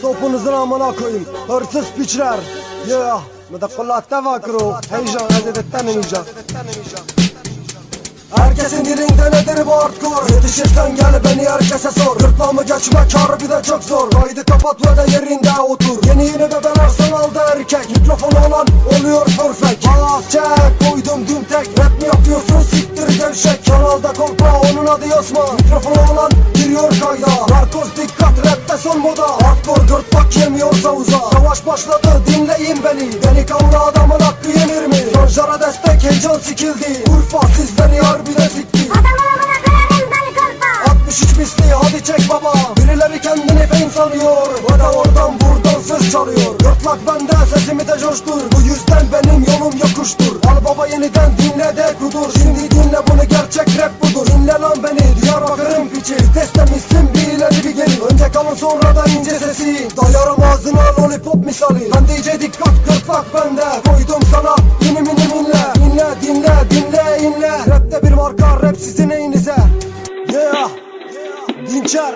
Sopunuzun amına koyayım. Hırsız piçler. Yeah. Medakullatta vakru. Heyecan ededetten ineceğim. Herkesin dilinde nedir bu hardcore. Yetişirsen gel beni herkese sor. Gırtlağımı geçmek harbiden çok zor. Kaydı kapat ve de yerinde otur. Yeni yeni beben arsenalda erkek. Mikrofonu olan oluyor perfect. Bas çek koydum düm tek. Rap mi yapıyorsun siktir gevşek. Kanalda kolpa onun adı Osman. Mikrofonu olan giriyor kayda. Narkoz dikkat rapte son moda Hardcore gırtlak yemiyorsa uza. Savaş başladı dinleyin beni. Delikanlı adamın hakkı yenir mi? Sonjara destek heyecan sikildi. Urfa sizleri harbiden sikti. Adamın amına koyarım deli kolpa. 63 misli hadi çek baba. Birileri kendini fame sanıyor. Ve de oradan buradan ses çalıyor. Gırtlak bende sesimi de coştur. Bu yüzden benim yolum yokuştur. Al baba yeniden dinle de kudur. Şimdi dinle bunu gerçek rap budur. Dinle lan beni Diyarbakır'ın piçi. İleri bir ince sesi. Dayarım ağzına lollipop misali. Ben DJ dikkat gırtlak bende. Koydum sana yeni mini minle Dinle dinle dinle inle. Rapte bir marka rap sizin neyinize? Yeah. Dinçer